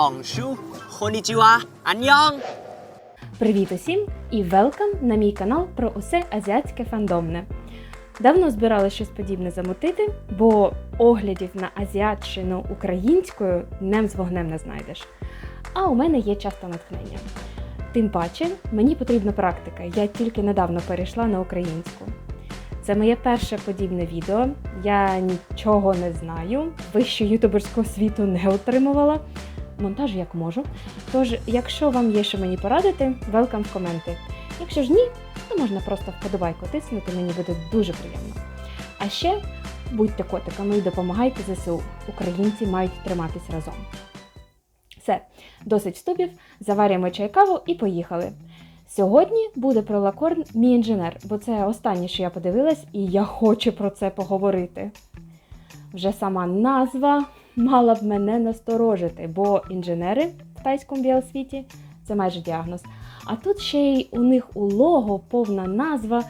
Konnichiwa, 안녕. Привіт усім і велкам на мій канал про усе азіатське фандомне. Давно збирали щось подібне замутити, бо оглядів на азіатщину українською днем з вогнем не знайдеш. А у мене є час та натхнення. Тим паче, мені потрібна практика. Я тільки недавно перейшла на українську. Це моє перше подібне відео. Я нічого не знаю, вище ютуберського світу не отримувала. Монтаж як можу. Тож, якщо вам є що мені порадити, велкам в коменти. Якщо ж ні, то можна просто вподобайку тиснути, мені буде дуже приємно. А ще будьте котиками і допомагайте ЗСУ. Українці мають триматись разом. Все, досить вступів, заварюємо чай каву і поїхали. Сьогодні буде про лакорн мій інженер, бо це останнє, що я подивилась, і я хочу про це поговорити. Вже сама назва мала б мене насторожити, бо інженери в тайському біосвіті це майже діагноз. А тут ще й у них у лого повна назва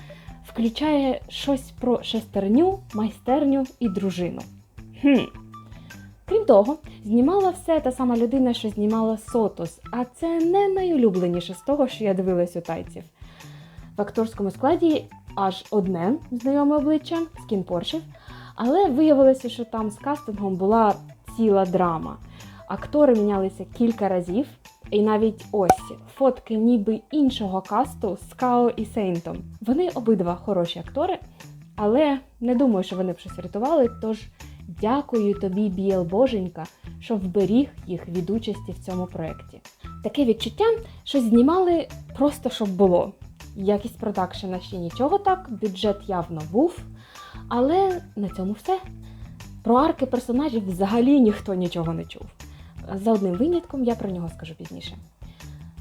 включає щось про шестерню, майстерню і дружину. Хм. Крім того, знімала все та сама людина, що знімала Сотос, а це не найулюбленіше з того, що я дивилась у тайців. В акторському складі аж одне знайоме обличчя Скін Поршів, але виявилося, що там з кастингом була ціла драма. Актори мінялися кілька разів, і навіть ось фотки ніби іншого касту з Као і Сейнтом. Вони обидва хороші актори, але не думаю, що вони б щось рятували. Тож дякую тобі, Біел Боженька, що вберіг їх від участі в цьому проєкті. Таке відчуття, що знімали просто щоб було. Якість продакшена ще нічого так, бюджет явно був, але на цьому все. Про арки персонажів взагалі ніхто нічого не чув. За одним винятком я про нього скажу пізніше.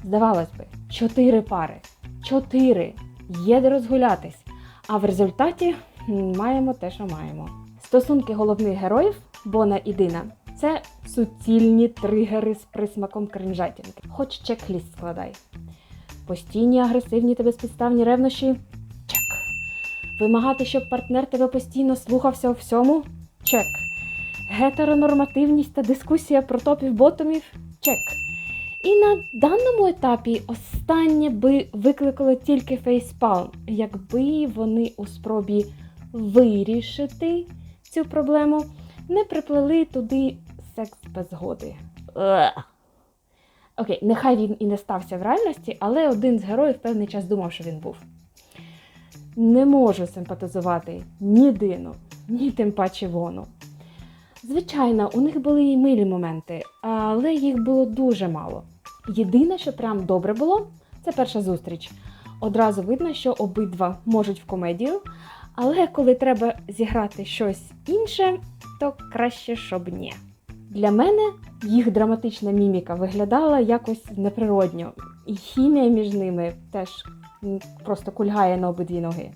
Здавалось би, чотири пари. Чотири. Є де розгулятись. А в результаті маємо те, що маємо. Стосунки головних героїв Бона і Дина це суцільні тригери з присмаком кринжатінки. Хоч чек-ліст складай. Постійні агресивні та безпідставні ревнощі чек. Вимагати, щоб партнер тебе постійно слухався у всьому чек. Гетеронормативність та дискусія про топів ботомів чек. І на даному етапі останнє би викликало тільки фейспалм, якби вони у спробі вирішити цю проблему не приплели туди секс без згоди. Окей, нехай він і не стався в реальності, але один з героїв певний час думав, що він був. Не можу симпатизувати ні Дину, ні тим паче вону. Звичайно, у них були і милі моменти, але їх було дуже мало. Єдине, що прям добре було, це перша зустріч. Одразу видно, що обидва можуть в комедію, але коли треба зіграти щось інше, то краще, щоб ні. Для мене їх драматична міміка виглядала якось неприродньо, і хімія між ними теж просто кульгає на обидві ноги.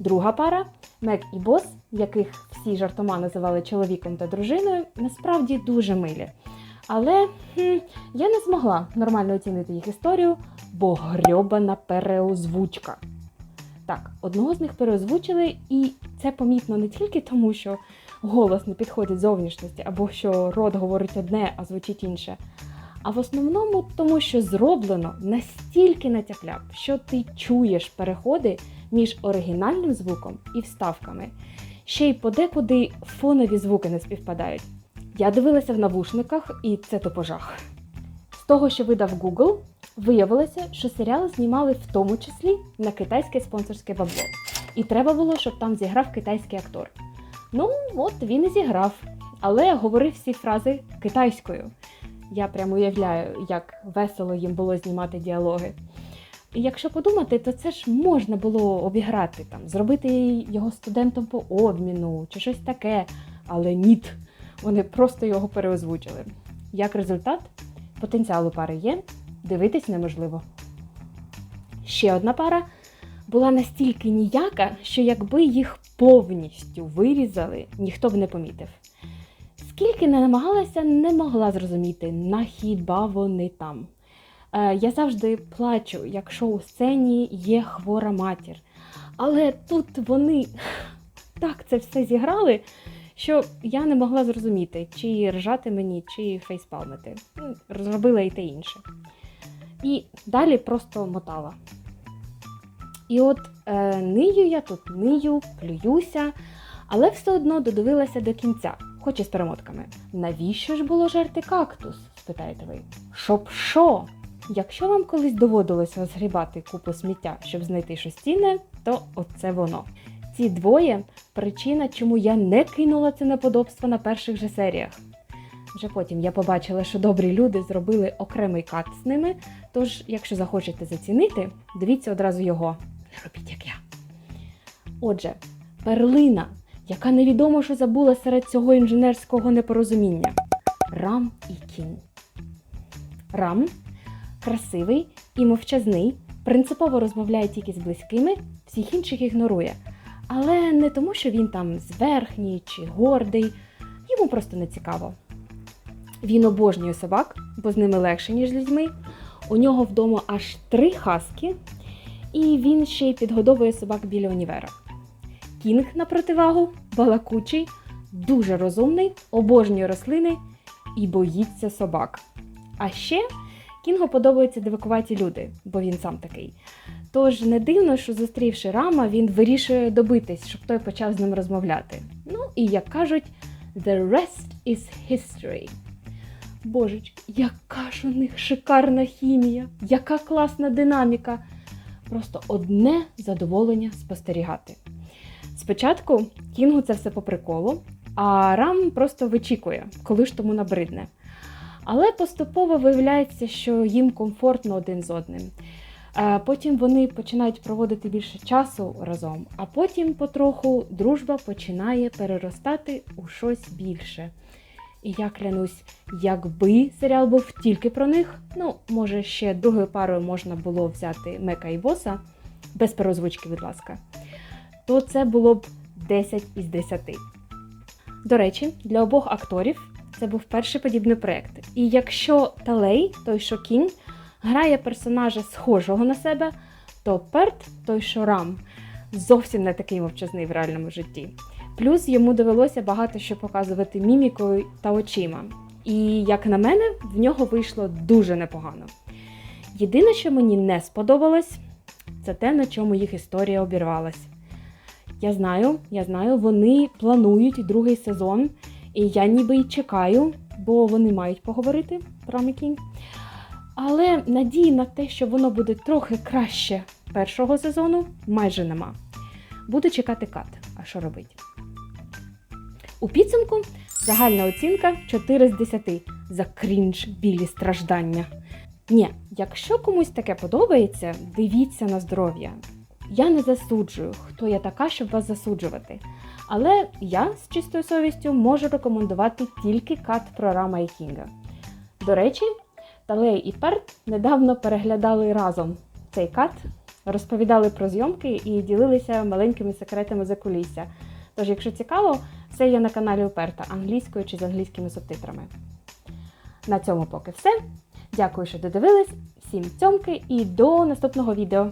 Друга пара Мек і Бос, яких всі жартома називали чоловіком та дружиною, насправді дуже милі. Але хм, я не змогла нормально оцінити їх історію, бо грьобана переозвучка. Так, одного з них переозвучили, і це помітно не тільки тому, що голос не підходить зовнішності, або що рот говорить одне, а звучить інше. А в основному тому, що зроблено настільки натяпляв, що ти чуєш переходи між оригінальним звуком і вставками. Ще й подекуди фонові звуки не співпадають. Я дивилася в навушниках, і це то пожах. З того, що видав Google, виявилося, що серіал знімали в тому числі на китайське спонсорське бабло. І треба було, щоб там зіграв китайський актор. Ну, от він і зіграв, але говорив всі фрази китайською. Я прямо уявляю, як весело їм було знімати діалоги. І якщо подумати, то це ж можна було обіграти, там, зробити його студентом по обміну чи щось таке, але ніт, вони просто його переозвучили. Як результат, потенціал у пари є, дивитись неможливо. Ще одна пара була настільки ніяка, що якби їх повністю вирізали, ніхто б не помітив. Скільки не намагалася, не могла зрозуміти, на хіба вони там. Е, я завжди плачу, якщо у сцені є хвора матір. Але тут вони так це все зіграли, що я не могла зрозуміти, чи ржати мені, чи фейспалмити. Ну, Зробила і те інше. І далі просто мотала. І от е, нию я тут нию, плююся, але все одно додивилася до кінця, хоч і з перемотками. Навіщо ж було жерти кактус? спитаєте ви. Щоб що? Якщо вам колись доводилося згрібати купу сміття, щоб знайти щось цінне, то оце воно. Ці двоє причина, чому я не кинула це неподобство на перших же серіях. Вже потім я побачила, що добрі люди зробили окремий кат з ними. Тож, якщо захочете зацінити, дивіться одразу його. Робіть, як я. Отже, перлина, яка невідомо, що забула серед цього інженерського непорозуміння. Рам і кінь. Рам красивий і мовчазний, принципово розмовляє тільки з близькими, всіх інших ігнорує. Але не тому, що він там зверхній чи гордий, йому просто не цікаво. Він обожнює собак, бо з ними легше, ніж з людьми. У нього вдома аж три хаски, і він ще й підгодовує собак біля універа. Кінг, на противагу, балакучий, дуже розумний, обожнює рослини і боїться собак. А ще Кінгу подобаються дивакуваті люди, бо він сам такий. Тож не дивно, що зустрівши рама, він вирішує добитись, щоб той почав з ним розмовляти. Ну і як кажуть, the rest is history. Божечки, яка ж у них шикарна хімія, яка класна динаміка. Просто одне задоволення спостерігати. Спочатку Кінгу це все по приколу, а Рам просто вичікує, коли ж тому набридне. Але поступово виявляється, що їм комфортно один з одним. Е, Потім вони починають проводити більше часу разом, а потім потроху дружба починає переростати у щось більше. І я клянусь, якби серіал був тільки про них, ну, може, ще другою парою можна було взяти Мека і Боса, без переозвучки, будь ласка, то це було б 10 із 10. До речі, для обох акторів це був перший подібний проєкт. І якщо Талей, той що кінь, грає персонажа схожого на себе, то Перт, той що Рам, зовсім не такий мовчазний в реальному житті. Плюс йому довелося багато що показувати мімікою та очима. І, як на мене, в нього вийшло дуже непогано. Єдине, що мені не сподобалось, це те, на чому їх історія обірвалась. Я знаю, я знаю, вони планують другий сезон, і я ніби й чекаю, бо вони мають поговорити про Мікінь. Але надії на те, що воно буде трохи краще першого сезону, майже нема. Буду чекати кат. А що робити? У підсумку загальна оцінка 4 з 10 за крінж білі страждання. Ні, якщо комусь таке подобається, дивіться на здоров'я. Я не засуджую, хто я така, щоб вас засуджувати. Але я з чистою совістю можу рекомендувати тільки кат про Рама Кінга. До речі, Талей і Перт недавно переглядали разом цей кат, розповідали про зйомки і ділилися маленькими секретами за кулісся. Тож, якщо цікаво, все є на каналі Уперта англійською чи з англійськими субтитрами. На цьому поки все. Дякую, що додивились. Всім цьомки і до наступного відео.